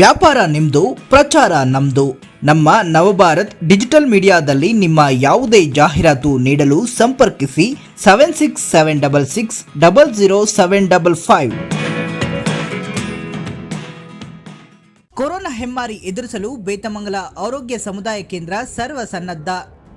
ವ್ಯಾಪಾರ ನಿಮ್ದು, ಪ್ರಚಾರ ನಮ್ದು. ನಮ್ಮ ನವಭಾರತ್ ಡಿಜಿಟಲ್ ಮೀಡಿಯಾದಲ್ಲಿ ನಿಮ್ಮ ಯಾವುದೇ ಜಾಹೀರಾತು ನೀಡಲು ಸಂಪರ್ಕಿಸಿ seven six seven double six double zero seven double five. Corona ಹೆಮ್ಮಾರಿ ಎದುರಿಸಲು ಬೇತಮಂಗಲ ಆರೋಗ್ಯ ಸಮುದಾಯ ಕೇಂದ್ರ ಸರ್ವ ಸನ್ನದ್ಧ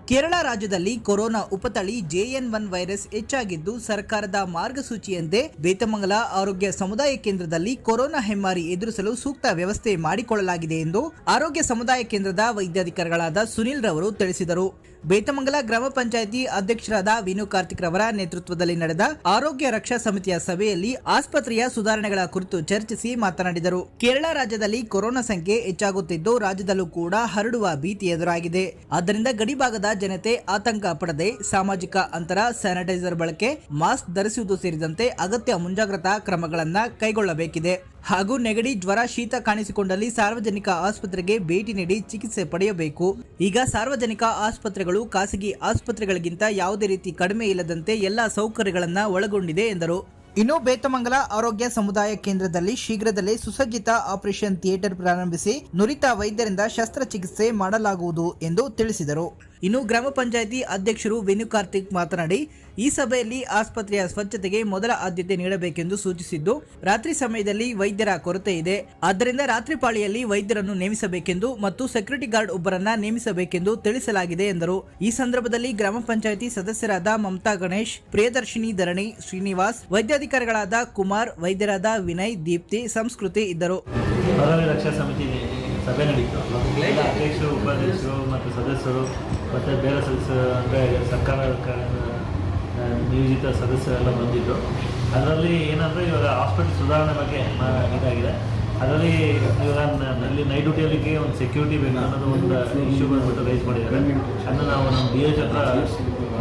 ಕೇರಳ ರಾಜ್ಯದಲ್ಲಿ ಕೊರೋನಾ ಉಪತಳಿ ಜೆಎನ್ ಒನ್ ವೈರಸ್ ಹೆಚ್ಚಾಗಿದ್ದು ಸರ್ಕಾರದ ಮಾರ್ಗಸೂಚಿಯಂತೆ ಬೇತಮಂಗಲ ಆರೋಗ್ಯ ಸಮುದಾಯ ಕೇಂದ್ರದಲ್ಲಿ ಕೊರೋನಾ ಹೆಮ್ಮಾರಿ ಎದುರಿಸಲು ಸೂಕ್ತ ವ್ಯವಸ್ಥೆ ಮಾಡಿಕೊಳ್ಳಲಾಗಿದೆ ಎಂದು ಆರೋಗ್ಯ ಸಮುದಾಯ ಕೇಂದ್ರದ ವೈದ್ಯಾಧಿಕಾರಿಗಳಾದ ಸುನಿಲ್ ರವರು ತಿಳಿಸಿದರು. ಬೇತಮಂಗಲ ಗ್ರಾಮ ಪಂಚಾಯಿತಿ ಅಧ್ಯಕ್ಷರಾದ ವಿನು ಕಾರ್ತಿಕ್ ರವರ ನೇತೃತ್ವದಲ್ಲಿ ನಡೆದ ಆರೋಗ್ಯ ರಕ್ಷಾ ಸಮಿತಿಯ ಸಭೆಯಲ್ಲಿ ಆಸ್ಪತ್ರೆಯ ಸುಧಾರಣೆಗಳ ಕುರಿತು ಚರ್ಚಿಸಿ ಮಾತನಾಡಿದರು. ಕೇರಳ ರಾಜ್ಯದಲ್ಲಿ ಕೊರೋನಾ ಸಂಖ್ಯೆ ಹೆಚ್ಚಾಗುತ್ತಿದ್ದು ರಾಜ್ಯದಲ್ಲೂ ಕೂಡ ಹರಡುವ ಭೀತಿ ಎದುರಾಗಿದೆ. ಆದ್ದರಿಂದ ಗಡಿಭಾಗದ ಜನತೆ ಆತಂಕ ಪಡದೆ ಸಾಮಾಜಿಕ ಅಂತರ, ಸ್ಯಾನಿಟೈಸರ್ ಬಳಕೆ, ಮಾಸ್ಕ್ ಧರಿಸುವುದು ಸೇರಿದಂತೆ ಅಗತ್ಯ ಮುಂಜಾಗ್ರತಾ ಕ್ರಮಗಳನ್ನು ಕೈಗೊಳ್ಳಬೇಕಿದೆ. ಹಾಗೂ ನೆಗಡಿ ಜ್ವರ ಶೀತ ಕಾಣಿಸಿಕೊಂಡಲ್ಲಿ ಸಾರ್ವಜನಿಕ ಆಸ್ಪತ್ರೆಗೆ ಭೇಟಿ ನೀಡಿ ಚಿಕಿತ್ಸೆ ಪಡೆಯಬೇಕು. ಈಗ ಸಾರ್ವಜನಿಕ ಆಸ್ಪತ್ರೆಗಳು ಖಾಸಗಿ ಆಸ್ಪತ್ರೆಗಳಿಗಿಂತ ಯಾವುದೇ ರೀತಿ ಕಡಿಮೆ ಇಲ್ಲದಂತೆ ಎಲ್ಲಾ ಸೌಕರ್ಯಗಳನ್ನು ಒಳಗೊಂಡಿದೆ, ಎಂದರು. ಇನ್ನು ಬೇತಮಂಗಲ ಆರೋಗ್ಯ ಸಮುದಾಯ ಕೇಂದ್ರದಲ್ಲಿ ಶೀಘ್ರದಲ್ಲೇ ಸುಸಜ್ಜಿತ ಆಪರೇಷನ್ ಥಿಯೇಟರ್ ಪ್ರಾರಂಭಿಸಿ ನುರಿತ ವೈದ್ಯರಿಂದ ಶಸ್ತ್ರಚಿಕಿತ್ಸೆ ಮಾಡಲಾಗುವುದು ಎಂದು ತಿಳಿಸಿದರು. ಇನ್ನು ಗ್ರಾಮ ಪಂಚಾಯಿತಿ ಅಧ್ಯಕ್ಷರು ವೆನು ಕಾರ್ತಿಕ್ ಮಾತನಾಡಿ, ಈ ಸಭೆಯಲ್ಲಿ ಆಸ್ಪತ್ರೆಯ ಸ್ವಚ್ಛತೆಗೆ ಮೊದಲ ಆದ್ಯತೆ ನೀಡಬೇಕೆಂದು ಸೂಚಿಸಿದ್ದು, ರಾತ್ರಿ ಸಮಯದಲ್ಲಿ ವೈದ್ಯರ ಕೊರತೆ ಇದೆ. ಆದ್ದರಿಂದ ರಾತ್ರಿ ಪಾಳಿಯಲ್ಲಿ ವೈದ್ಯರನ್ನು ನೇಮಿಸಬೇಕೆಂದು ಮತ್ತು ಸೆಕ್ಯೂರಿಟಿ ಗಾರ್ಡ್ ಒಬ್ಬರನ್ನ ನೇಮಿಸಬೇಕೆಂದು ತಿಳಿಸಲಾಗಿದೆ ಎಂದರು. ಈ ಸಂದರ್ಭದಲ್ಲಿ ಗ್ರಾಮ ಪಂಚಾಯಿತಿ ಸದಸ್ಯರಾದ ಮಮತಾ ಗಣೇಶ್, ಪ್ರಿಯದರ್ಶಿನಿ ಧರಣಿ, ಶ್ರೀನಿವಾಸ್, ವೈದ್ಯಾಧಿಕಾರಿಗಳಾದ ಕುಮಾರ್, ವೈದ್ಯರಾದ ವಿನಯ್, ದೀಪ್ತಿ, ಸಂಸ್ಕೃತಿ ಇದ್ದರು. ಸಭೆ ನಡೀತು. ಅಧ್ಯಕ್ಷರು, ಉಪಾಧ್ಯಕ್ಷರು ಮತ್ತು ಸದಸ್ಯರು ಮತ್ತು ಬೇರೆ ಸದಸ್ಯ ಅಂದರೆ ಸರ್ಕಾರ ನಿಯೋಜಿತ ಸದಸ್ಯರೆಲ್ಲ ಬಂದಿದ್ದರು ಅದರಲ್ಲಿ ಏನಂದರೆ ಇವಾಗ ಹಾಸ್ಪಿಟಲ್ ಸುಧಾರಣೆ ಬಗ್ಗೆ ಇದಾಗಿದೆ. ಅದರಲ್ಲಿ ಇವಾಗ ನಲ್ಲಿ ನೈಟ್ ಡ್ಯೂಟಿಯಲ್ಲಿಗೆ ಒಂದು ಸೆಕ್ಯೂರಿಟಿ ಬೇಕು ಅನ್ನೋದು ಒಂದು ಇಶ್ಯೂ ಬಂದ್ಬಿಟ್ಟು ರೈಸ್ ಮಾಡಿದ್ದಾರೆ. ಅದನ್ನು ನಾವು ನಮ್ಮ ಡಿ ಎಚ್ ಹತ್ರ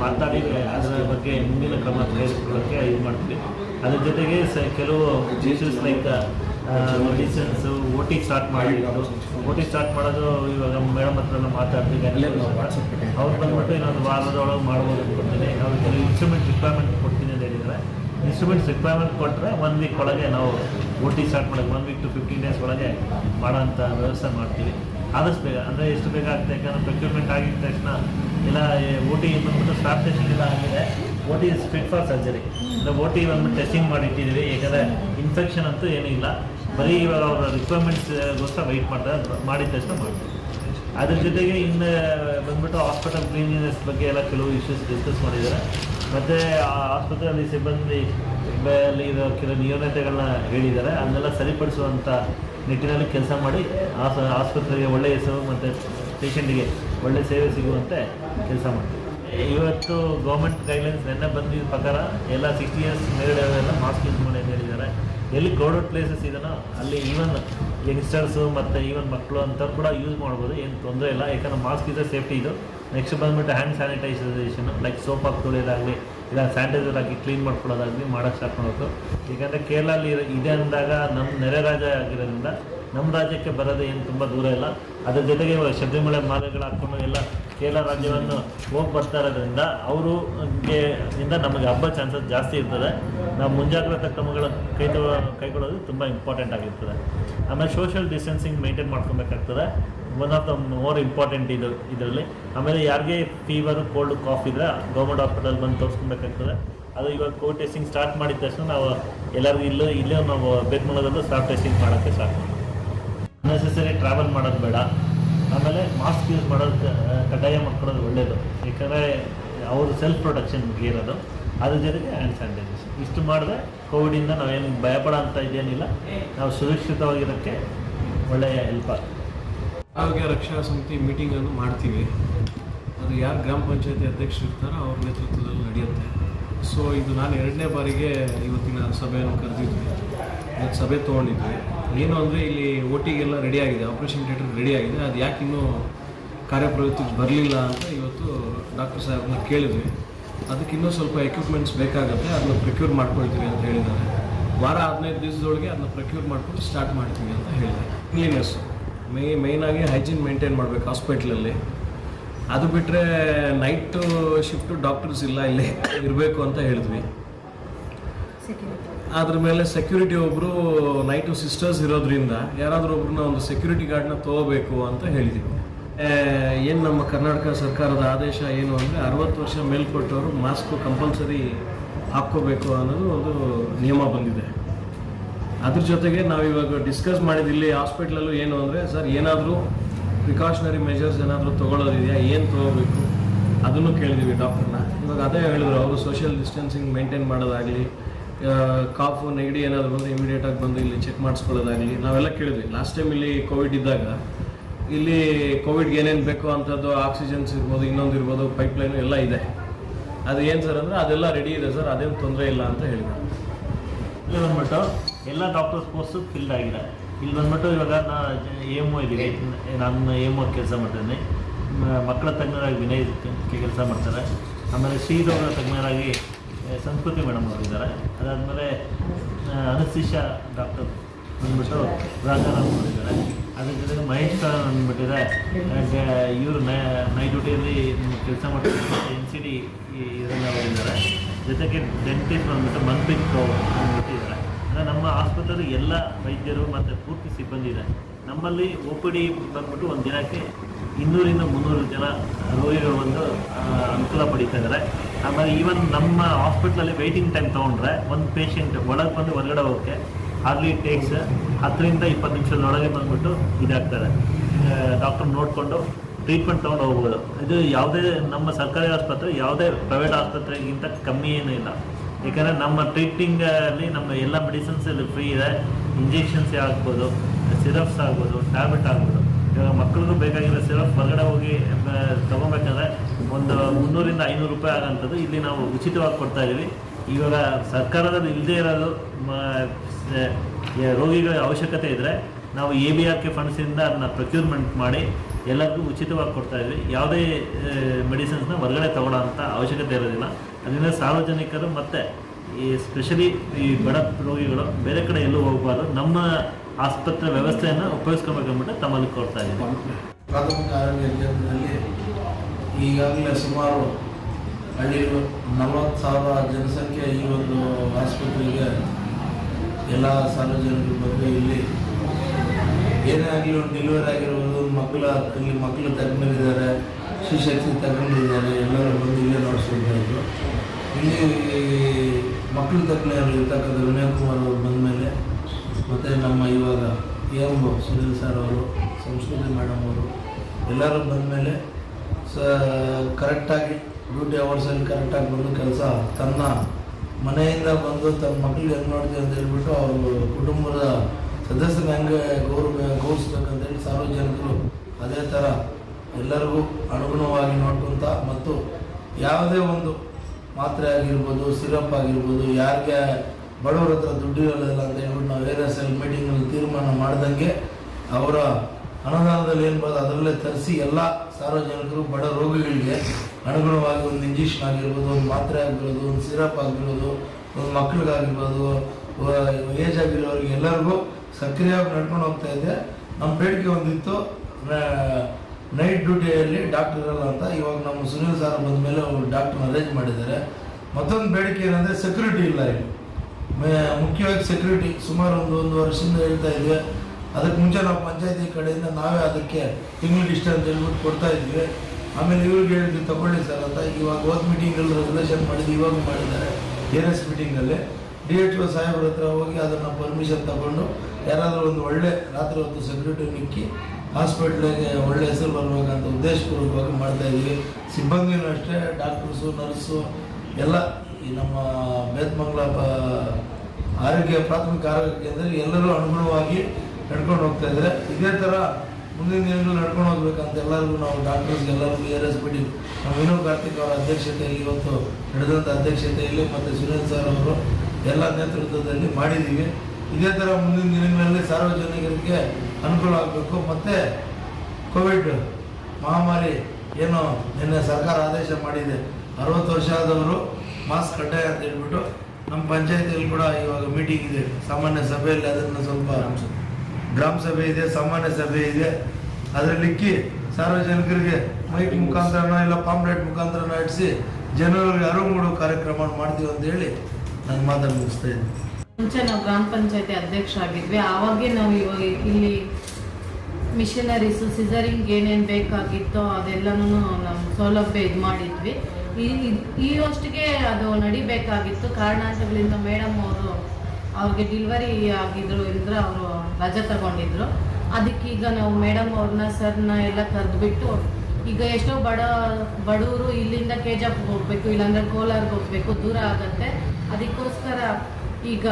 ಮಾತಾಡಿ, ಅದರ ಬಗ್ಗೆ ಮುಂದಿನ ಕ್ರಮ ತೆಗೆದುಕೊಳ್ಳೋಕ್ಕೆ ಇದು ಮಾಡ್ತೀವಿ. ಅದ್ರ ಜೊತೆಗೆ ಸ ಕೆಲವು Jesus like medicines O T start ಮಾಡಿದ್ದು ಓ ಟಿ ಸ್ಟಾರ್ಟ್ ಮಾಡೋದು? ಇವಾಗ ಮೇಡಮ್ ಹತ್ರ ಎಲ್ಲ ಮಾತಾಡ್ತೀವಿ ಅವ್ರು ಬಂದ್ಬಿಟ್ಟು ಇನ್ನೊಂದು ವಾರದೊಳಗೆ ಮಾಡ್ಬೋದು ಅಂದ್ಕೊಡ್ತೀನಿ ಅವ್ರಿಗೆ ಇನ್ಸ್ಟ್ರೂಮೆಂಟ್ ರಿಕ್ವೈರ್ಮೆಂಟ್ ಕೊಡ್ತೀನಿ ಅಂತ ಹೇಳಿದರೆ ಇನ್ಸ್ಟ್ರೂಮೆಂಟ್ಸ್ ರಿಕ್ವೈರ್ಮೆಂಟ್ ಕೊಟ್ಟರೆ ಒನ್ ವೀಕ್ ಒಳಗೆ ನಾವು ಓ ಟಿ ಸ್ಟಾರ್ಟ್ ಮಾಡೋದು one week to fifteen days ಒಳಗೆ ಮಾಡೋಂಥ ವ್ಯವಸ್ಥೆ ಮಾಡ್ತೀವಿ. ಆದಷ್ಟು ಬೇಗ ಅಂದರೆ ಎಷ್ಟು ಬೇಗ ಆಗ್ತದೆ ಯಾಕಂದರೆ ಪ್ರೊಕ್ಯೂರ್ಮೆಂಟ್ ಆಗಿದ ತಕ್ಷಣ ಇಲ್ಲ ಓ ಟಿ ಬಂದ್ಬಿಟ್ಟು ಸ್ಟಾಫ್ ಟೆಸ್ಟಿಂಗ್ ಎಲ್ಲ ಆಗಿದೆ. O T is fit for surgery ಅಂದರೆ ಓ ಟಿ ಬಂದ್ಬಿಟ್ಟು ಟೆಸ್ಟಿಂಗ್ ಮಾಡಿಟ್ಟಿದ್ದೀವಿ ಯಾಕಂದರೆ ಇನ್ಫೆಕ್ಷನ್ ಅಂತೂ ಏನೂ ಇಲ್ಲ. ಬರೀ ಇವಾಗ ಅವರ ರಿಕ್ವೈರ್ಮೆಂಟ್ಸ್ಗೋಸ್ಕರ ವೆಯ್ಟ್ ಮಾಡ್ತಾರೆ ಮಾಡಿದ ತಕ್ಷಣ ಮಾಡ್ತೀವಿ ಅದ್ರ ಜೊತೆಗೆ ಇನ್ನು ಬಂದ್ಬಿಟ್ಟು ಹಾಸ್ಪಿಟಲ್ ಕ್ಲೀನಿನೆಸ್ ಬಗ್ಗೆ ಎಲ್ಲ ಕೆಲವು ಇಶ್ಯೂಸ್ ಡಿಸ್ಕಸ್ ಮಾಡಿದ್ದಾರೆ ಮತ್ತು ಆಸ್ಪತ್ರೆಯಲ್ಲಿ ಸಿಬ್ಬಂದಿ ಅಲ್ಲಿ ಇರೋ ಕೆಲವು ನ್ಯೂನತೆಗಳನ್ನ ಹೇಳಿದ್ದಾರೆ ಅದನ್ನೆಲ್ಲ ಸರಿಪಡಿಸುವಂಥ ನಿಟ್ಟಿನಲ್ಲಿ ಕೆಲಸ ಮಾಡಿ ಆಸ, ಆಸ್ಪತ್ರೆಗೆ ಒಳ್ಳೆಯ ಹೆಸರು ಮತ್ತು ಪೇಷಂಟಿಗೆ ಒಳ್ಳೆ ಸೇವೆ ಸಿಗುವಂತೆ ಕೆಲಸ ಮಾಡ್ತೀವಿ ಇವತ್ತು ಗೌರ್ಮೆಂಟ್ ಗೈಡ್ಲೈನ್ಸ್ ನೆನ್ನೆ ಬಂದಿದ್ದ ಪ್ರಕಾರ ಎಲ್ಲ ಸಿಕ್ಸ್ಟಿ ಇಯರ್ಸ್ ಮೇಲ್ಗಡೆಯವರೆಲ್ಲ ಮಾಸ್ಕ್ ಯೂಸ್ ಮಾಡಿ ಅಂತ ಹೇಳಿದ್ದಾರೆ ಎಲ್ಲಿ ಕ್ರೌಡೆಡ್ ಪ್ಲೇಸಸ್ ಇದೆಯೋ ಅಲ್ಲಿ ಈವನ್ ಯಂಗ್ಸ್ಟರ್ಸು ಮತ್ತು ಈವನ್ ಮಕ್ಕಳು ಅಂತ ಕೂಡ ಯೂಸ್ ಮಾಡ್ಬೋದು, ಏನು ತೊಂದರೆ ಇಲ್ಲ. ಯಾಕಂದ್ರೆ ಮಾಸ್ಕ್ ಇದೆ ಸೇಫ್ಟಿ ಇದು. ನೆಕ್ಸ್ಟ್ ಬಂದ್ಬಿಟ್ಟು ಹ್ಯಾಂಡ್ ಸ್ಯಾನಿಟೈಸೇಷನ್ ಲೈಕ್ ಸೋಪ್ ಹಾಕಿ ತೊಳೆಯೋದಾಗಲಿ, ಇಲ್ಲ ಸ್ಯಾನಿಟೈಸರ್ ಹಾಕಿ ಕ್ಲೀನ್ ಮಾಡ್ಕೊಳ್ಳೋದಾಗಲಿ ಮಾಡೋಕ್ಕೆ ಸ್ಟಾರ್ಟ್ ಮಾಡಬೇಕು. ಏಕೆಂದರೆ ಕೇರಳಲ್ಲಿ ಇದೆ ಅಂದಾಗ ನಮ್ಮ ನೆರೆ ರಾಜ್ಯ ಆಗಿರೋದ್ರಿಂದ ನಮ್ಮ ರಾಜ್ಯಕ್ಕೆ ಬರೋದು ಏನು ತುಂಬ ದೂರ ಇಲ್ಲ. ಅದ್ರ ಜೊತೆಗೆ ಶಬರಿಮಲೆ ಮಾಲೆಗಳು ಹಾಕ್ಕೊಂಡು ಎಲ್ಲ ಕೇರಳ ರಾಜ್ಯವನ್ನು ಹೋಗಿ ಬರ್ತಾ ಇರೋದ್ರಿಂದ ಅವರು ಇಂದ ನಮಗೆ ಹಬ್ಬ ಚಾನ್ಸಸ್ ಜಾಸ್ತಿ ಇರ್ತದೆ. ನಾವು ಮುಂಜಾಗ್ರತಾ ಕ್ರಮಗಳ ಕೈ ಕೈಗೊಳ್ಳೋದು ತುಂಬ ಇಂಪಾರ್ಟೆಂಟ್ ಆಗಿರ್ತದೆ. ಆಮೇಲೆ social distancing maintain ಮಾಡ್ಕೊಬೇಕಾಗ್ತದೆ. One of the more important ಇದು, ಇದರಲ್ಲಿ. ಆಮೇಲೆ ಯಾರಿಗೆ ಫೀವರು ಕೋಲ್ಡ್ ಕಾಫ್ ಇದ್ರೆ ಗೌರ್ಮೆಂಟ್ ಹಾಸ್ಪಿಟಲ್ ಬಂದು ತೋರಿಸ್ಕೊಬೇಕಾಗ್ತದೆ. ಅದು ಇವಾಗ ಕೋವಿಡ್ ಟೆಸ್ಟಿಂಗ್ ಸ್ಟಾರ್ಟ್ ಮಾಡಿದ ತಕ್ಷಣ ನಾವು ಎಲ್ಲರಿಗೂ ಇಲ್ಲೂ, ಇಲ್ಲೇ ನಾವು ಬೇತ್ಮೂಲದಲ್ಲೂ ಸ್ಟಾಫ್ ಟೆಸ್ಟಿಂಗ್ ಮಾಡೋಕ್ಕೆ ಸ್ಟಾರ್ಟ್ ಮಾಡ್ತೀವಿ ಅನ್ನೆಸೆಸರಿ ಟ್ರಾವೆಲ್ ಮಾಡೋದು ಬೇಡ. ಆಮೇಲೆ ಮಾಸ್ಕ್ ಯೂಸ್ ಮಾಡೋದು ಕಡ್ಡಾಯ ಮಾಡ್ಕೊಳ್ಳೋದು ಒಳ್ಳೆಯದು ಯಾಕಂದರೆ ಅವರು ಸೆಲ್ಫ್ ಪ್ರೊಟೆಕ್ಷನ್ ಇರೋದು. ಅದ್ರ ಜೊತೆಗೆ ಹ್ಯಾಂಡ್ ಸ್ಯಾನಿಟೈಸೇಷನ್ ಇಷ್ಟು ಮಾಡಿದ್ರೆ ಕೋವಿಡಿಂದ ನಾವೇನು ಭಯಪಡೋ ಅಂತ ಇದೇನಿಲ್ಲ. ನಾವು ಸುರಕ್ಷಿತವಾಗಿರೋಕ್ಕೆ ಒಳ್ಳೆಯ ಹೆಲ್ಪ್ ಆರೋಗ್ಯ ರಕ್ಷಾ ಸಮಿತಿ ಮೀಟಿಂಗನ್ನು ಮಾಡ್ತೀವಿ. ಅದು ಯಾರು ಗ್ರಾಮ ಪಂಚಾಯತಿ ಅಧ್ಯಕ್ಷರು ಇರ್ತಾರೋ ಅವ್ರ ನೇತೃತ್ವದಲ್ಲಿ ನಡೆಯುತ್ತೆ. ಸೊ ಇದು ನಾನು ಎರಡನೇ ಬಾರಿಗೆ ಇವತ್ತಿನ ಸಭೆಯನ್ನು ಕರೆದಿದ್ವಿ ಇವತ್ತು ಸಭೆ ತೊಗೊಂಡಿದ್ವಿ ಏನು ಅಂದರೆ ಇಲ್ಲಿ ಓಟಿಗೆಲ್ಲ ರೆಡಿ ಆಗಿದೆ ಆಪ್ರೇಷನ್ ಥಿಯೇಟರ್ ರೆಡಿ ಆಗಿದೆ. ಅದು ಯಾಕೆ ಇನ್ನೂ ಕಾರ್ಯಪ್ರವೃತ್ತಿಗೆ ಬರಲಿಲ್ಲ ಅಂತ ಇವತ್ತು ಡಾಕ್ಟರ್ ಸಾಹೇಬ್ನ ಕೇಳಿದ್ವಿ. ಅದಕ್ಕೆ ಇನ್ನೂ ಸ್ವಲ್ಪ ಎಕ್ವಿಪ್ಮೆಂಟ್ಸ್ ಬೇಕಾಗುತ್ತೆ ಅದನ್ನ ಪ್ರೊಕ್ಯೂರ್ ಮಾಡ್ಕೊಳ್ತೀವಿ ಅಂತ ಹೇಳಿದ್ದಾರೆ. ವಾರ ಹದಿನೈದು ದಿವಸದೊಳಗೆ ಅದನ್ನ ಪ್ರೊಕ್ಯೂರ್ ಮಾಡ್ಕೊಂಡು ಸ್ಟಾರ್ಟ್ ಮಾಡ್ತೀವಿ ಅಂತ ಹೇಳಿದ್ದಾರೆ. ಕ್ಲೀನೆಸ್ ಮೈ ಮೇಯ್ನಾಗಿ ಹೈಜೀನ್ ಮೇಂಟೈನ್ ಮಾಡಬೇಕು ಹಾಸ್ಪಿಟ್ಲಲ್ಲಿ ಅದು ಬಿಟ್ಟರೆ ನೈಟು ಶಿಫ್ಟು ಡಾಕ್ಟರ್ಸ್ ಇಲ್ಲ ಇಲ್ಲಿ ಇರಬೇಕು ಅಂತ ಹೇಳಿದ್ವಿ. ಅದ್ರ ಮೇಲೆ ಸೆಕ್ಯೂರಿಟಿ ಒಬ್ಬರು ನೈಟು ಸಿಸ್ಟರ್ಸ್ ಇರೋದ್ರಿಂದ ಯಾರಾದರೂ ಒಬ್ರನ್ನ ಒಂದು ಸೆಕ್ಯೂರಿಟಿ ಗಾರ್ಡ್ನ ತಗೋಬೇಕು ಅಂತ ಹೇಳಿದ್ದೀವಿ ಏನು ನಮ್ಮ ಕರ್ನಾಟಕ ಸರ್ಕಾರದ ಆದೇಶ ಏನು ಅಂದರೆ ಅರವತ್ತು ವರ್ಷ ಮೇಲ್ಕೊಟ್ಟವರು ಮಾಸ್ಕು ಕಂಪಲ್ಸರಿ ಹಾಕ್ಕೋಬೇಕು ಅನ್ನೋದು ಒಂದು ನಿಯಮ ಬಂದಿದೆ. ಅದ್ರ ಜೊತೆಗೆ ನಾವು ಇವಾಗ ಡಿಸ್ಕಸ್ ಮಾಡಿದ ಇಲ್ಲಿ ಹಾಸ್ಪಿಟ್ಲಲ್ಲೂ ಏನು ಅಂದರೆ, ಸರ್, ಏನಾದರೂ ಪ್ರಿಕಾಷನರಿ ಮೆಜರ್ಸ್ ಏನಾದರೂ ತೊಗೊಳೋದಿದೆಯಾ ಏನು ತೊಗೋಬೇಕು? ಅದನ್ನು ಕೇಳಿದ್ದೀವಿ ಡಾಕ್ಟರ್ನ. ಇವಾಗ ಅದೇ ಹೇಳಿದ್ರು ಅವರು ಸೋಷಿಯಲ್ ಡಿಸ್ಟೆನ್ಸಿಂಗ್ ಮೇಂಟೈನ್ ಮಾಡೋದಾಗಲಿ ಕಾಫು ನೆಗಡಿ ಏನಾದರೂ ಬಂದರೆ ಇಮಿಡಿಯೇಟಾಗಿ ಬಂದು ಇಲ್ಲಿ ಚೆಕ್ ಮಾಡಿಸ್ಕೊಳ್ಳೋದಾಗಲಿ. ನಾವೆಲ್ಲ ಕೇಳಿದ್ವಿ. ಲಾಸ್ಟ್ ಟೈಮ್ ಇಲ್ಲಿ ಕೋವಿಡ್ ಇದ್ದಾಗ ಇಲ್ಲಿ ಕೋವಿಡ್ಗೆ ಏನೇನು ಬೇಕು ಅಂಥದ್ದು ಆಕ್ಸಿಜನ್ಸ್ ಇರ್ಬೋದು, ಇನ್ನೊಂದು ಇರ್ಬೋದು ಪೈಪ್ಲೈನು ಎಲ್ಲ ಇದೆ. ಅದು ಏನು ಸರ್ ಅಂದರೆ, ಅದೆಲ್ಲ ರೆಡಿ ಇದೆ ಸರ್ ಅದೇನು ತೊಂದರೆ ಇಲ್ಲ ಅಂತ ಹೇಳಿದ್ರು ಇಲ್ಲಿ ಬಂದ್ಬಿಟ್ಟು ಎಲ್ಲ ಡಾಕ್ಟರ್ಸ್ ಪೋಸ್ಟು ಫಿಲ್ಡ್ ಆಗಿದೆ. ಇಲ್ಲಿ ಬಂದ್ಬಿಟ್ಟು ಇವಾಗ ನಾ ಎಂ ಒ ಇದ್ದೀವಿ ನಾನು ಎಂ ಒ ಕೆಲಸ ಮಾಡ್ತೀನಿ ಮಕ್ಕಳ ತಜ್ಞರಾಗಿ ವಿನಯ್ ಕೆಲಸ ಮಾಡ್ತಾರೆ. ಆಮೇಲೆ ಶ್ರೀರೋಗ ತಜ್ಞರಾಗಿ ಸಂಸ್ಕೃತಿ ಮೇಡಮ್ ಅವರಿದ್ದಾರೆ ಅದಾದಮೇಲೆ ಅನಸ್ತಿಷ ಡಾಕ್ಟರ್ ಬಂದ್ಬಿಟ್ಟು ರಾಜಾರಾಮ್ ಅವರಿದ್ದಾರೆ ಅದ್ರ ಜೊತೆಗೆ ಮಹೇಶ್ ಕಳನ್ ಅಂದ್ಬಿಟ್ಟಿದೆ ಇವರು ನೈಟ್ ಡ್ಯೂಟಿಯಲ್ಲಿ ಕೆಲಸ ಮಾಡ್ತಾರೆ ಎನ್ ಸಿ ಡಿ ಇದನ್ನು ಅವರಿದ್ದಾರೆ. ಜೊತೆಗೆ ಡೆಂಟಿಸ್ಟ್ ಬಂದ್ಬಿಟ್ಟು ಮನ್ಪ್ರೀತ್ ಕೌರ್ ಅಂದ್ಬಿಟ್ಟಿದ್ದಾರೆ. ಅಂದರೆ ನಮ್ಮ ಆಸ್ಪತ್ರೆಯಲ್ಲಿ ಎಲ್ಲ ವೈದ್ಯರು ಮತ್ತು ಪೂರ್ತಿ ಸಿಬ್ಬಂದಿ ಇದೆ. ನಮ್ಮಲ್ಲಿ ಒ ಪಿ ಡಿ ಬಂದ್ಬಿಟ್ಟು ಒಂದು ದಿನಕ್ಕೆ ಇನ್ನೂರಿಂದ ಮುನ್ನೂರು ಜನ ರೋಗಿಗಳು ಬಂದು ಅನುಕೂಲ ಪಡೀತಾ ಇದ್ದಾರೆ. ಆಮೇಲೆ ಈವನ್ ನಮ್ಮ ಹಾಸ್ಪಿಟ್ಲಲ್ಲಿ ವೆಯ್ಟಿಂಗ್ ಟೈಮ್ ತೊಗೊಂಡ್ರೆ ಒಂದು ಪೇಷಂಟ್ ಒಳಗೆ ಬಂದು ಹೊರಗಡೆ ಹೋಗೋಕ್ಕೆ ಹಾರ್ಡ್ಲಿ ಟೇಕ್ಸ್ ಹತ್ತರಿಂದ ಇಪ್ಪತ್ತು ನಿಮಿಷದೊಳಗೆ ಬಂದ್ಬಿಟ್ಟು ಇದಾಗ್ತಾರೆ ಡಾಕ್ಟರ್ ನೋಡಿಕೊಂಡು ಟ್ರೀಟ್ಮೆಂಟ್ ತೊಗೊಂಡು ಹೋಗ್ಬೋದು. ಇದು ಯಾವುದೇ ನಮ್ಮ ಸರ್ಕಾರಿ ಆಸ್ಪತ್ರೆ, ಯಾವುದೇ ಪ್ರೈವೇಟ್ ಆಸ್ಪತ್ರೆಗಿಂತ ಕಮ್ಮಿ ಏನೂ ಇಲ್ಲ. ಯಾಕಂದರೆ ನಮ್ಮ ಟ್ರೀಟಿಂಗಲ್ಲಿ ನಮ್ಮ ಎಲ್ಲ ಮೆಡಿಸಿನ್ಸ್ ಇಲ್ಲಿ ಫ್ರೀ ಇದೆ. ಇಂಜೆಕ್ಷನ್ಸ್ ಆಗ್ಬೋದು ಸಿರಪ್ಸ್ ಆಗ್ಬೋದು ಟ್ಯಾಬ್ಲೆಟ್ ಆಗ್ಬೋದು. ಇವಾಗ ಮಕ್ಳಿಗೂ ಬೇಕಾಗಿರೋ ಸಿರಪ್ ಹೊರಗಡೆ ಹೋಗಿ ತಗೊಬೇಕಂದ್ರೆ ಒಂದು ಮುನ್ನೂರಿಂದ ಐನೂರು ರೂಪಾಯಿ ಆಗೋಂಥದ್ದು ಇಲ್ಲಿ ನಾವು ಉಚಿತವಾಗಿ ಕೊಡ್ತಾ ಇದ್ದೀವಿ ಇವಾಗ ಸರ್ಕಾರದಲ್ಲಿ ಇಲ್ಲದೇ ಇರೋದು ರೋಗಿಗಳ ಅವಶ್ಯಕತೆ ಇದ್ದರೆ ನಾವು ಎ ಬಿ ಆರ್ ಕೆ ಫಂಡ್ಸಿಂದ ಅದನ್ನ ಪ್ರೊಕ್ಯೂರ್ಮೆಂಟ್ ಮಾಡಿ ಎಲ್ಲರಿಗೂ ಉಚಿತವಾಗಿ ಕೊಡ್ತಾ ಇದ್ವಿ. ಯಾವುದೇ ಮೆಡಿಸಿನ್ಸ್ನ ಹೊರಗಡೆ ಅಂತ ಅವಶ್ಯಕತೆ ಇರೋದಿಲ್ಲ. ಅದರಿಂದ ಸಾರ್ವಜನಿಕರು ಮತ್ತು ಈ ಸ್ಪೆಷಲಿ ಈ ಬಡ ರೋಗಿಗಳು ಬೇರೆ ಕಡೆ ಎಲ್ಲೂ ಹೋಗಬಾರ್ದು. ನಮ್ಮ ಆಸ್ಪತ್ರೆ ವ್ಯವಸ್ಥೆಯನ್ನು ಉಪಯೋಗಿಸ್ಕೊಬೇಕಂದ್ಬಿಟ್ಟು ತಮ್ಮಲ್ಲಿ ಕೊಡ್ತಾ ಇದ್ದೀವಿ. ಪ್ರಾಥಮಿಕ ಆರೋಗ್ಯ ಕೇಂದ್ರದಲ್ಲಿ ಈಗಾಗಲೇ ಸುಮಾರು ಹಳ್ಳಿಗಳು ನಲವತ್ತು ಸಾವಿರ ಜನಸಂಖ್ಯೆ ಈ ಒಂದು ಆಸ್ಪತ್ರೆಗೆ ಎಲ್ಲ ಸಾರ್ವಜನಿಕರು ಬಂದು ಇಲ್ಲಿ. ಏನೇ ಆಗಲಿ ಒಂದು ಡೆಲಿವರಿ ಆಗಿರ್ಬೋದು ಮಕ್ಕಳ ಇಲ್ಲಿ ಮಕ್ಕಳು ತಗೊಂಡಿದ್ದಾರೆ ಶಿಶಕ್ತಿ ತಗೊಂಡಿದ್ದಾರೆ, ಎಲ್ಲರೂ ಬಂದು ಇಲ್ಲೇ ನೋಡಿಸ್ಕೊಳ್ತಾ ಇದ್ರು. ಇಲ್ಲಿ ಮಕ್ಕಳು ತಜ್ಞರು ಇರ್ತಕ್ಕಂಥ ವಿನಯ್ ಕುಮಾರ್ ಅವರು ಬಂದ ಮೇಲೆ ಮತ್ತು ನಮ್ಮ ಇವಾಗ ಎಂ ಸುನೀಲ್ ಸರ್ ಅವರು, ಸಂಸ್ಕೃತಿ ಮೇಡಮ್ ಅವರು, ಎಲ್ಲರೂ ಬಂದ ಮೇಲೆ ಸ ಕರೆಕ್ಟಾಗಿ ಡ್ಯೂಟಿ ಅವರ್ಸಲ್ಲಿ ಕರೆಕ್ಟಾಗಿ ಬಂದು ಕೆಲಸ, ತನ್ನ ಮನೆಯಿಂದ ಬಂದು ತನ್ನ ಮಕ್ಕಳಿಗೆ ಹೆಂಗೆ ನೋಡ್ತೀವಿ ಅಂತ ಹೇಳ್ಬಿಟ್ಟು ಅವರು ಕುಟುಂಬದ ಸದಸ್ಯನ ಹೆಂಗೆ ಗೌರವ, ಗೌರವಿಸ್ಬೇಕಂತೇಳಿ ಸಾರ್ವಜನಿಕರು ಅದೇ ಥರ ಎಲ್ಲರಿಗೂ ಅನುಗುಣವಾಗಿ ನೋಡ್ಕೊತ ಮತ್ತು ಯಾವುದೇ ಒಂದು ಮಾತ್ರೆ ಆಗಿರ್ಬೋದು ಸಿರಪ್ ಆಗಿರ್ಬೋದು, ಯಾರಿಗೆ ಬಡವರ ಹತ್ರ ದುಡ್ಡು ಇರೋದಿಲ್ಲ ಅಂತ ಹೇಳ್ಬಿಟ್ಟು ನಾವು ಏರಿಯಾ ಸೆಲ್ ಮೀಟಿಂಗಲ್ಲಿ ತೀರ್ಮಾನ ಮಾಡ್ದಂಗೆ ಅವರ ಅನುದಾನದಲ್ಲಿ ಏನು ಬರೋದು ಅದರಲ್ಲೇ ತರಿಸಿ ಎಲ್ಲ ಸಾರ್ವಜನಿಕರು ಬಡ ರೋಗಿಗಳಿಗೆ ಅನುಗುಣವಾಗಿ ಒಂದು ಇಂಜೆಕ್ಷನ್ ಆಗಿರ್ಬೋದು, ಒಂದು ಮಾತ್ರೆ ಆಗಿರ್ಬೋದು, ಒಂದು ಸಿರಪ್ ಆಗಿರ್ಬೋದು, ಒಂದು ಮಕ್ಳಿಗಾಗಿರ್ಬೋದು ಏಜ್ ಆಗಿರೋರಿಗೆ ಎಲ್ಲರಿಗೂ ಸಕ್ರಿಯವಾಗಿ ನಡ್ಕೊಂಡು ಹೋಗ್ತಾ ಇದೆ. ನಮ್ಮ ಬೇಡಿಕೆ ಒಂದಿತ್ತು ನೈಟ್ ಡ್ಯೂಟಿಯಲ್ಲಿ ಡಾಕ್ಟರ್ ಇರಲ್ಲ ಅಂತ. ಇವಾಗ ನಮ್ಮ ಸುನೀಲ್ ಸರ್ ಬಂದ ಮೇಲೆ ಅವರು ಡಾಕ್ಟರ್ ಅರೇಂಜ್ ಮಾಡಿದ್ದಾರೆ. ಮತ್ತೊಂದು ಬೇಡಿಕೆ ಏನಂದರೆ ಸೆಕ್ಯೂರಿಟಿ ಇಲ್ಲ ಇಲ್ಲಿ. ಮುಖ್ಯವಾಗಿ ಸೆಕ್ಯೂರಿಟಿ ಸುಮಾರು ಒಂದು ಒಂದು ವರ್ಷದಿಂದ ಹೇಳ್ತಾ ಇದ್ವಿ ಅದಕ್ಕೆ ಮುಂಚೆ ನಾವು ಪಂಚಾಯತಿ ಕಡೆಯಿಂದ ನಾವೇ ಅದಕ್ಕೆ ತಿಂಗಳು ಇಷ್ಟ ಅಂತ ಹೇಳ್ಬಿಟ್ಟು ಕೊಡ್ತಾ ಇದ್ವಿ. ಆಮೇಲೆ ಇವ್ರಿಗೆ ಹೇಳಿದ್ವಿ ತಗೊಳ್ಳಿ ಸರ್ ಅಂತ. ಇವಾಗ ಹೋದ ಮೀಟಿಂಗಲ್ಲಿ ರೆಸಲ್ಯೂಷನ್ ಮಾಡಿದ್ದು, ಇವಾಗ ಮಾಡಿದ್ದಾರೆ. ಎನ್ ಎಸ್ ಮೀಟಿಂಗಲ್ಲಿ ಡಿ ಎಚ್ ಒ ಸಾಹೇಬ್ರ ಹತ್ರ ಹೋಗಿ ಅದನ್ನು ಪರ್ಮಿಷನ್ ತಗೊಂಡು ಯಾರಾದರೂ ಒಂದು ಒಳ್ಳೆ, ರಾತ್ರಿ ಹೊತ್ತು ಸೆಕ್ಯೂರಿಟಿ ನಿಕ್ಕಿ ಹಾಸ್ಪಿಟ್ಲಿಗೆ ಒಳ್ಳೆ ಹೆಸರು ಬರಬೇಕಂತ ಉದ್ದೇಶಪೂರ್ವಕವಾಗಿ ಮಾಡ್ತಾ ಇದ್ದೀವಿ ಸಿಬ್ಬಂದಿನೂ ಅಷ್ಟೇ ಡಾಕ್ಟರ್ಸು ನರ್ಸು ಎಲ್ಲ ಈ ನಮ್ಮ ಬೇತ್ಮಂಗ್ಲ ಆರೋಗ್ಯ, ಪ್ರಾಥಮಿಕ ಆರೋಗ್ಯ ಕೇಂದ್ರ ಎಲ್ಲರೂ ಅನುಗುಣವಾಗಿ ನಡ್ಕೊಂಡು ಹೋಗ್ತಾ ಇದ್ದಾರೆ. ಇದೇ ಥರ ಮುಂದಿನ ದಿನಗಳು ನಡ್ಕೊಂಡು ಹೋಗ್ಬೇಕಂತ ಎಲ್ಲರಿಗೂ ನಾವು ಡಾಕ್ಟರ್ಸ್ ಎಲ್ಲರಿಗೂ ಎರ್ ಎಸ್ ಬಿಡಿ. ನಾವು ಕಾರ್ತಿಕ್ ಅವರ ಅಧ್ಯಕ್ಷತೆಯಲ್ಲಿ ಇವತ್ತು ನಡೆದಂಥ ಅಧ್ಯಕ್ಷತೆಯಲ್ಲಿ ಮತ್ತು ಸುರೇಶ್ ಸರ್ ಅವರು ಎಲ್ಲ ನೇತೃತ್ವದಲ್ಲಿ ಮಾಡಿದ್ದೀವಿ. ಇದೇ ಥರ ಮುಂದಿನ ದಿನಗಳಲ್ಲಿ ಸಾರ್ವಜನಿಕರಿಗೆ ಅನುಕೂಲ ಆಗಬೇಕು. ಮತ್ತು ಕೋವಿಡ್ ಮಹಾಮಾರಿ ಏನು ನಿನ್ನೆ ಸರ್ಕಾರ ಆದೇಶ ಮಾಡಿದೆ. ಅರವತ್ತು ವರ್ಷ ಆದವರು ಮಾಸ್ಕ್ ಕಡ್ಡಾಯ ಅಂತ ಹೇಳ್ಬಿಟ್ಟು ನಮ್ಮ ಪಂಚಾಯತಿಯಲ್ಲಿ ಕೂಡ ಇವಾಗ ಮೀಟಿಂಗ್ ಇದೆ. ಸಾಮಾನ್ಯ ಸಭೆಯಲ್ಲಿ ಅದನ್ನು ಸ್ವಲ್ಪ ಗ್ರಾಮ ಸಭೆ ಇದೆ, ಸಾಮಾನ್ಯ ಸಭೆ ಇದೆ. ಅದರಲ್ಲಿಕ್ಕಿ ಸಾರ್ವಜನಿಕರಿಗೆ ಮೈಕ್ ಮುಖಾಂತರನ ಇಲ್ಲ ಪಾಂಪ್ಲೆಟ್ ಮುಖಾಂತರನ ನಡೆಸಿ ಜನರಿಗೆ ಅರಿವು ಮೂಡೋ ಕಾರ್ಯಕ್ರಮ ಮಾಡ್ತೀವಿ ಅಂತ ಹೇಳಿ ನನ್ನ ಮಾತನ್ನು ಮುಗಿಸ್ತಾ ಇದ್ದೀನಿ. ಮುಂಚೆ ನಾವು ಗ್ರಾಮ ಪಂಚಾಯತಿ ಅಧ್ಯಕ್ಷ ಆಗಿದ್ವಿ. ಆವಾಗೇ ನಾವು ಇವಾಗ ಇಲ್ಲಿ ಮಿಷನರೀಸು ಸಿಸರಿಂಗ್ ಏನೇನು ಬೇಕಾಗಿತ್ತೋ ಅದೆಲ್ಲನೂ ನಮ್ಮ ಸೌಲಭ್ಯ ಇದು ಮಾಡಿದ್ವಿ. ಈ, ಈ- ಅಷ್ಟಿಗೆ ಅದು ನಡಿಬೇಕಾಗಿತ್ತು. ಕಾರಣಾಂತರಗಳಿಂದ ಮೇಡಮ್ ಅವರು ಅವ್ರಿಗೆ ಡಿಲ್ವರಿ ಆಗಿದ್ರು ಇದ್ರೆ ಅವರು ರಜೆ ತಗೊಂಡಿದ್ರು. ಅದಕ್ಕೆ ಈಗ ನಾವು ಮೇಡಮ್ ಅವ್ರನ್ನ ಸರ್ನ ಎಲ್ಲ ಕರೆದ್ಬಿಟ್ಟು ಈಗ ಎಷ್ಟೋ ಬಡ, ಬಡವರು ಇಲ್ಲಿಂದ ಕೆ ಜಿ ಎಫ್ಗೆ ಹೋಗಬೇಕು, ಇಲ್ಲಾಂದ್ರೆ ಕೋಲಾರ್ಗೆ ಹೋಗಬೇಕು, ದೂರ ಆಗುತ್ತೆ. ಅದಕ್ಕೋಸ್ಕರ ಈಗ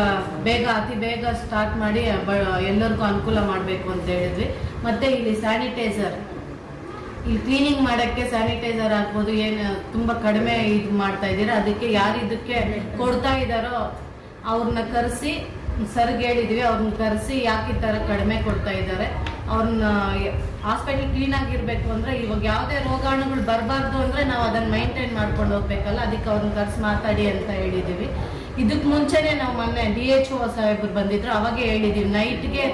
ಬೇಗ, ಅತಿ ಬೇಗ ಸ್ಟಾರ್ಟ್ ಮಾಡಿ ಬ, ಎಲ್ಲರಿಗೂ ಅನುಕೂಲ ಮಾಡಬೇಕು ಅಂತ ಹೇಳಿದ್ವಿ. ಮತ್ತು ಇಲ್ಲಿ ಸ್ಯಾನಿಟೈಸರ್ ಇಲ್ಲಿ ಕ್ಲೀನಿಂಗ್ ಮಾಡೋಕ್ಕೆ ಸ್ಯಾನಿಟೈಸರ್ ಆಗ್ಬೋದು ಏನು, ತುಂಬ ಕಡಿಮೆ ಇದು ಮಾಡ್ತಾ ಇದ್ದೀರಾ? ಅದಕ್ಕೆ ಯಾರು ಇದಕ್ಕೆ ಕೊಡ್ತಾ ಇದ್ದಾರೋ ಅವ್ರನ್ನ ಕರೆಸಿ, ಸರ್ಗೆ ಹೇಳಿದ್ವಿ, ಅವ್ರನ್ನ ಕರೆಸಿ ಯಾಕೆ ಈ ಥರ ಕಡಿಮೆ ಕೊಡ್ತಾ ಇದ್ದಾರೆ. ಅವ್ರನ್ನ ಹಾಸ್ಪಿಟಲ್ ಕ್ಲೀನ್ ಆಗಿರ್ಬೇಕು ಅಂದರೆ ಇವಾಗ ಯಾವುದೇ ರೋಗಾಣುಗಳು ಬರಬಾರ್ದು ಅಂದರೆ ನಾವು ಅದನ್ನು ಮೈಂಟೈನ್ ಮಾಡ್ಕೊಂಡು ಹೋಗ್ಬೇಕಲ್ಲ, ಅದಕ್ಕೆ ಅವ್ರನ್ನ ಕರೆಸಿ ಮಾತಾಡಿ ಅಂತ ಹೇಳಿದ್ದೀವಿ ಇದಕ್ಕೆ ಮುಂಚೆನೇ ನಾವು ಮೊನ್ನೆ ಡಿ ಎಚ್ ಒ ಸಾಹೇಬ್ರು ಬಂದಿದ್ರು, ಅವಾಗೇ ಹೇಳಿದ್ದೀವಿ ನೈಟ್ಗೆ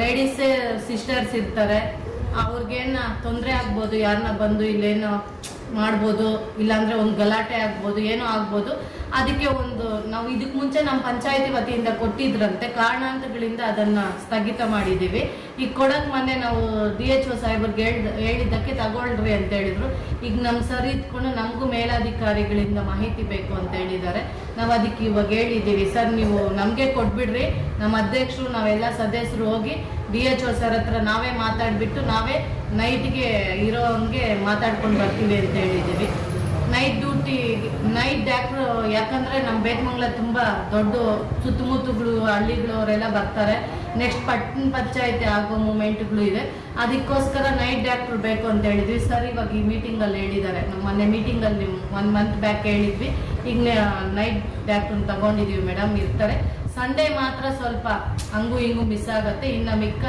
ಲೇಡೀಸೇ ಸಿಸ್ಟರ್ಸ್ ಇರ್ತಾರೆ, ಅವ್ರಿಗೇನ ತೊಂದರೆ ಆಗ್ಬೋದು ಯಾರನ್ನ ಬಂದು ಇಲ್ಲೇನೋ ಮಾಡ್ಬೋದು, ಇಲ್ಲಾಂದರೆ ಒಂದು ಗಲಾಟೆ ಆಗ್ಬೋದು, ಏನೋ ಆಗ್ಬೋದು. ಅದಕ್ಕೆ ಒಂದು ನಾವು ಇದಕ್ಕೆ ಮುಂಚೆ ನಮ್ಮ ಪಂಚಾಯತಿ ವತಿಯಿಂದ ಕೊಟ್ಟಿದ್ರಂತೆ ಕಾರಣಾಂತರಗಳಿಂದ ಅದನ್ನ ಸ್ಥಗಿತ ಮಾಡಿದ್ದೀವಿ. ಈಗ ಕೊಡಕ್ ಮೊನ್ನೆ ನಾವು ಡಿ ಎಚ್ ಒ ಸಾಹೇಬರ್ಗೆ ಹೇಳ್ದ, ಹೇಳಿದ್ದಕ್ಕೆ ತಗೊಳ್ರಿ ಅಂತ ಹೇಳಿದ್ರು. ಈಗ ನಮ್ಮ ಸರಿ ಇದ್ಕೊಂಡು ನಮಗೂ ಮೇಲಾಧಿಕಾರಿಗಳಿಂದ ಮಾಹಿತಿ ಬೇಕು ಅಂತ ಹೇಳಿದ್ದಾರೆ. ನಾವು ಅದಕ್ಕೆ ಇವಾಗ ಹೇಳಿದ್ದೀವಿ, ಸರ್, ನೀವು ನಮಗೆ ಕೊಟ್ಬಿಡ್ರಿ. ನಮ್ಮ ಅಧ್ಯಕ್ಷರು, ನಾವೆಲ್ಲ ಸದಸ್ಯರು ಹೋಗಿ ಡಿ ಎಚ್ ಒ ಸರ್ ಹತ್ರ ನಾವೇ ಮಾತಾಡ್ಬಿಟ್ಟು ನಾವೇ ನೈಟ್ಗೆ ಇರೋಂಗೆ ಮಾತಾಡ್ಕೊಂಡು ಬರ್ತೀವಿ ಅಂತ ಹೇಳಿದ್ದೀವಿ. ನೈಟ್ ಡ್ಯೂಟಿ ನೈಟ್ ಡಾಕ್ಟ್ರು ಯಾಕಂದ್ರೆ ನಮ್ಮ ಬೇಕಮಂಗ್ಲ ತುಂಬ ದೊಡ್ಡ ಸುತ್ತಮುತ್ತಗಳು ಹಳ್ಳಿಗಳು ಅವರೆಲ್ಲ ಬರ್ತಾರೆ. ನೆಕ್ಸ್ಟ್ ಪಟ್ಟಣ ಪಂಚಾಯತಿ ಆಗೋ ಮೂಮೆಂಟ್ಗಳು ಇದೆ ಅದಕ್ಕೋಸ್ಕರ ನೈಟ್ ಡಾಕ್ಟ್ರು ಬೇಕು ಅಂತ ಹೇಳಿದ್ವಿ. ಸರ್, ಇವಾಗ ಈ ಮೀಟಿಂಗಲ್ಲಿ ಹೇಳಿದ್ದಾರೆ. ನಮ್ಮ ಮೊನ್ನೆ ಮೀಟಿಂಗಲ್ಲಿ ಒನ್ ಮಂತ್ ಬ್ಯಾಕ್ ಹೇಳಿದ್ವಿ. ಈಗ ನೈಟ್ ಡಾಕ್ಟ್ರನ್ನ ತಗೊಂಡಿದ್ದೀವಿ ಮೇಡಮ್ ಇರ್ತಾರೆ. ಸಂಡೇ ಮಾತ್ರ ಸ್ವಲ್ಪ ಹಂಗು ಹಿಂಗೂ ಮಿಸ್ ಆಗುತ್ತೆ. ಇನ್ನು ಮಿಕ್ಕ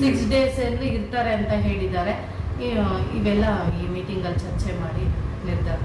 ಸಿಕ್ಸ್ ಡೇಸ್ ಅಲ್ಲಿ ಇರ್ತಾರೆ ಅಂತ ಹೇಳಿದ್ದಾರೆ. ಇವೆಲ್ಲ ಈ ಮೀಟಿಂಗಲ್ಲಿ ಚರ್ಚೆ ಮಾಡಿ ನಿರ್ಧಾರ